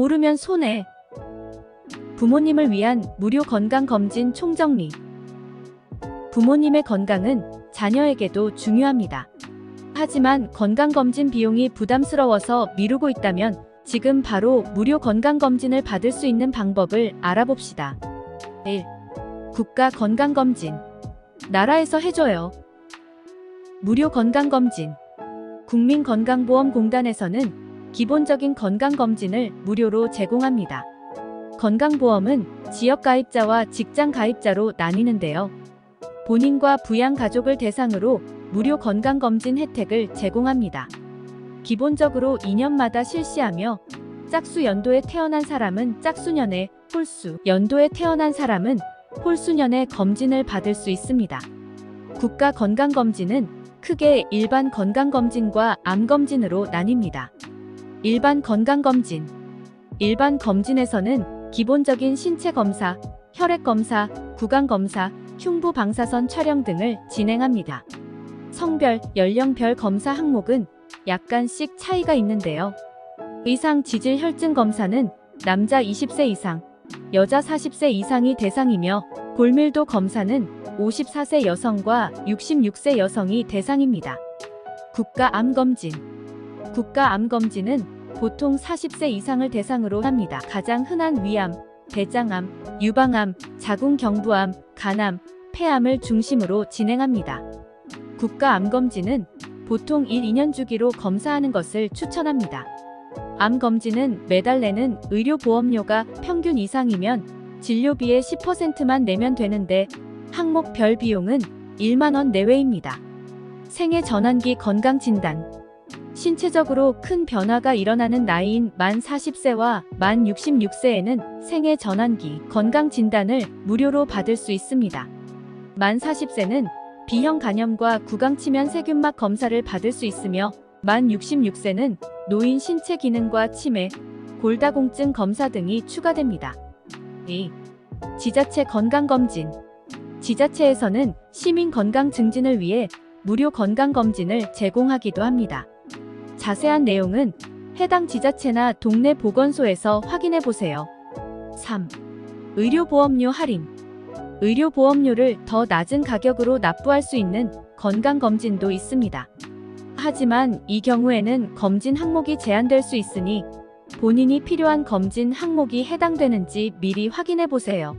모르면 손해. 부모님을 위한 무료 건강검진 총정리. 부모님의 건강은 자녀에게도 중요합니다. 하지만 건강검진 비용이 부담스러워서 미루고 있다면 지금 바로 무료 건강검진을 받을 수 있는 방법을 알아봅시다. 1. 국가 건강검진. 나라에서 해줘요. 무료 건강검진. 국민건강보험공단에서는 기본적인 건강검진을 무료로 제공합니다. 건강보험은 지역가입자와 직장가입자로 나뉘는데요. 본인과 부양가족을 대상으로 무료 건강검진 혜택을 제공합니다. 기본적으로 2년마다 실시하며 짝수 연도에 태어난 사람은 짝수년에 홀수 연도에 태어난 사람은 홀수년에 검진을 받을 수 있습니다. 국가 건강검진은 크게 일반 건강검진과 암검진으로 나뉩니다. 일반 건강검진 일반 검진에서는 기본적인 신체 검사, 혈액 검사, 구강 검사, 흉부 방사선 촬영 등을 진행합니다. 성별, 연령별 검사 항목은 약간씩 차이가 있는데요. 의상 지질 혈증 검사는 남자 20세 이상, 여자 40세 이상이 대상이며 골밀도 검사는 54세 여성과 66세 여성이 대상입니다. 국가암검진 국가암검진은 보통 40세 이상을 대상으로 합니다. 가장 흔한 위암, 대장암, 유방암, 자궁경부암, 간암, 폐암을 중심으로 진행합니다. 국가암검진은 보통 1, 2년 주기로 검사하는 것을 추천합니다. 암검진은 매달 내는 의료보험료가 평균 이상이면 진료비의 10%만 내면 되는데 항목별 비용은 1만원 내외입니다. 생애 전환기 건강진단 신체적으로 큰 변화가 일어나는 나이인 만 40세와 만 66세에는 생애 전환기 건강 진단을 무료로 받을 수 있습니다. 만 40세는 B형 간염과 구강치면 세균막 검사를 받을 수 있으며 만 66세는 노인 신체 기능과 치매, 골다공증 검사 등이 추가됩니다. 2. 지자체 건강검진 지자체에서는 시민 건강 증진을 위해 무료 건강검진을 제공하기도 합니다. 자세한 내용은 해당 지자체나 동네 보건소에서 확인해 보세요. 3. 의료보험료 할인 의료보험료를 더 낮은 가격으로 납부할 수 있는 건강검진도 있습니다. 하지만 이 경우에는 검진 항목이 제한될 수 있으니 본인이 필요한 검진 항목이 해당되는지 미리 확인해 보세요.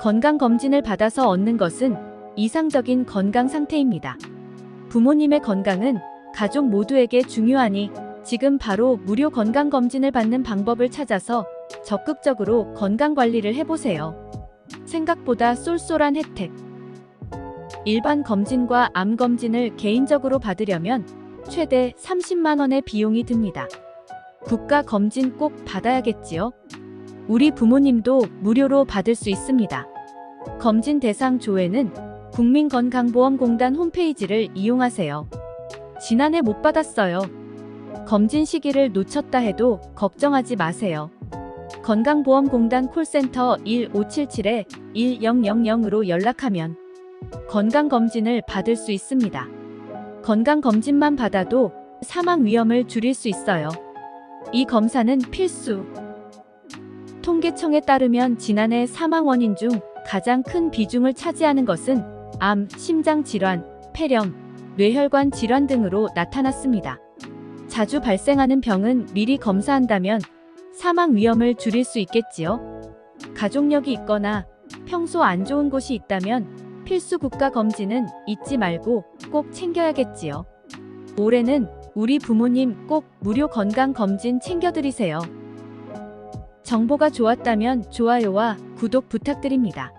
건강검진을 받아서 얻는 것은 이상적인 건강 상태입니다. 부모님의 건강은 가족 모두에게 중요하니 지금 바로 무료 건강검진을 받는 방법을 찾아서 적극적으로 건강관리를 해보세요. 생각보다 쏠쏠한 혜택. 일반 검진과 암 검진을 개인적으로 받으려면 최대 30만원의 비용이 듭니다. 국가 검진 꼭 받아야겠지요? 우리 부모님도 무료로 받을 수 있습니다. 검진 대상 조회는 국민건강보험공단 홈페이지를 이용하세요. 지난해 못 받았어요. 검진 시기를 놓쳤다 해도 걱정하지 마세요. 건강보험공단 콜센터 1577-1000으로 연락하면 건강검진을 받을 수 있습니다. 건강검진만 받아도 사망 위험을 줄일 수 있어요. 이 검사는 필수. 통계청에 따르면 지난해 사망 원인 중 가장 큰 비중을 차지하는 것은 암, 심장 질환, 폐렴, 뇌혈관 질환 등으로 나타났습니다. 자주 발생하는 병은 미리 검사한다면 사망 위험을 줄일 수 있겠지요. 가족력이 있거나 평소 안 좋은 곳이 있다면 필수 국가 검진은 잊지 말고 꼭 챙겨야겠지요. 올해는 우리 부모님 꼭 무료 건강 검진 챙겨드리세요. 정보가 좋았다면 좋아요와 구독 부탁드립니다.